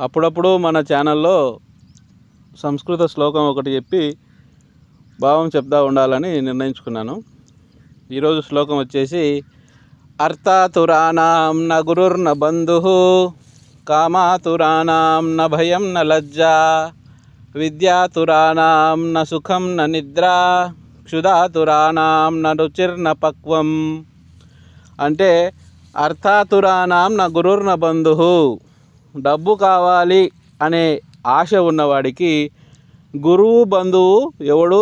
అప్పుడప్పుడు మన ఛానల్లో సంస్కృత శ్లోకం ఒకటి చెప్పి భావం చెప్తా ఉండాలని నిర్ణయించుకున్నాను. ఈరోజు శ్లోకం వచ్చేసి అర్థాతురాణం న గురుర్న బంధు కామాతురాణం న భయం న లజ్జ విద్యాతురాణం న సుఖం న నిద్ర క్షుధాతురాణం న రుచిర్న పక్వం. అంటే అర్థాతురాణం న గురుర్న బంధు డబ్బు కావాలి అనే ఆశ ఉన్నవాడికి గురువు బంధువు ఎవడు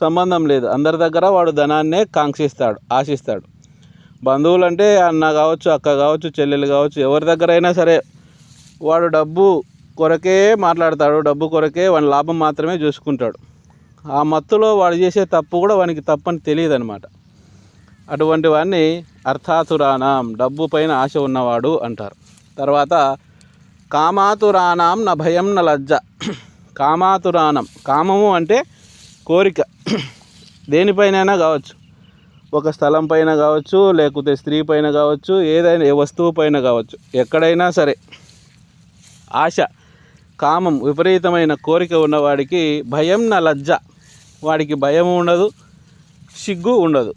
సంబంధం లేదు. అందరి దగ్గర వాడు ధనాన్నే కాంక్షిస్తాడు ఆశిస్తాడు. బంధువులు అంటే అన్న కావచ్చు అక్క కావచ్చు చెల్లెలు కావచ్చు ఎవరి దగ్గర అయినా సరే వాడు డబ్బు కొరకే మాట్లాడతాడు డబ్బు కొరకే వాని లాభం మాత్రమే చూసుకుంటాడు. ఆ మత్తులో వాడు చేసే తప్పు కూడా వానికి తప్పని తెలియదు అనమాట అటువంటి వాడిని అర్థాతురాణం డబ్బు పైన ఆశ ఉన్నవాడు అంటారు. తర్వాత కామాతురాణం నా భయం నా లజ్జ. కామాతురాణం కామము అంటే కోరిక. దేనిపైనైనా కావచ్చు. ఒక స్థలం పైన కావచ్చు లేకపోతే స్త్రీ పైన కావచ్చు ఏదైనా ఏ వస్తువు పైన కావచ్చు. ఎక్కడైనా సరే ఆశ కామం విపరీతమైన కోరిక ఉన్నవాడికి భయం నా లజ్జ. వాడికి భయం ఉండదు సిగ్గు ఉండదు.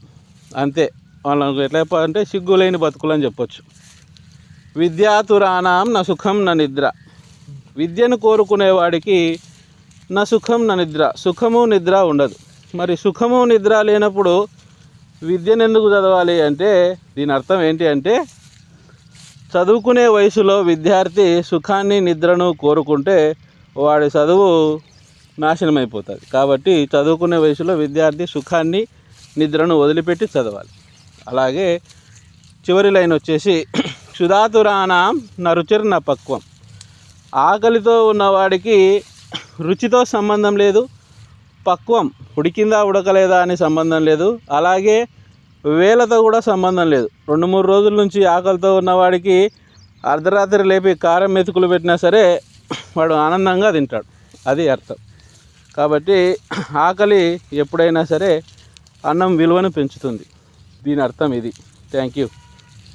అంతే. వాళ్ళకు ఎట్లా చెప్పాలంటే సిగ్గు లేని బతుకులు అని చెప్పొచ్చు. విద్యాతురాణం నా సుఖం నా నిద్ర. విద్యను కోరుకునేవాడికి నా సుఖం నా నిద్ర. సుఖము నిద్ర ఉండదు. మరి సుఖము నిద్ర లేనప్పుడు విద్యను ఎందుకు చదవాలి అంటే దీని అర్థం ఏంటి అంటే చదువుకునే వయసులో విద్యార్థి సుఖాన్ని నిద్రను కోరుకుంటే వాడి చదువు నాశనం అయిపోతుంది కాబట్టి చదువుకునే వయసులో విద్యార్థి సుఖాన్ని నిద్రను వదిలిపెట్టి చదవాలి. అలాగే చివరి లైన్ వచ్చేసి క్షుధాతురాణం నా నా పక్వం ఆకలితో ఉన్నవాడికి రుచితో సంబంధం లేదు పక్వం ఉడికిందా ఉడకలేదా అని సంబంధం లేదు అలాగే వేలతో కూడా సంబంధం లేదు. రెండు మూడు రోజుల నుంచి ఆకలితో ఉన్నవాడికి అర్ధరాత్రి లేపి కారం మెతుకులు పెట్టినా సరే వాడు ఆనందంగా తింటాడు. అది అర్థం. కాబట్టి ఆకలి ఎప్పుడైనా సరే అన్నం విలువను పెంచుతుంది. దీని అర్థం ఇది. Thank you.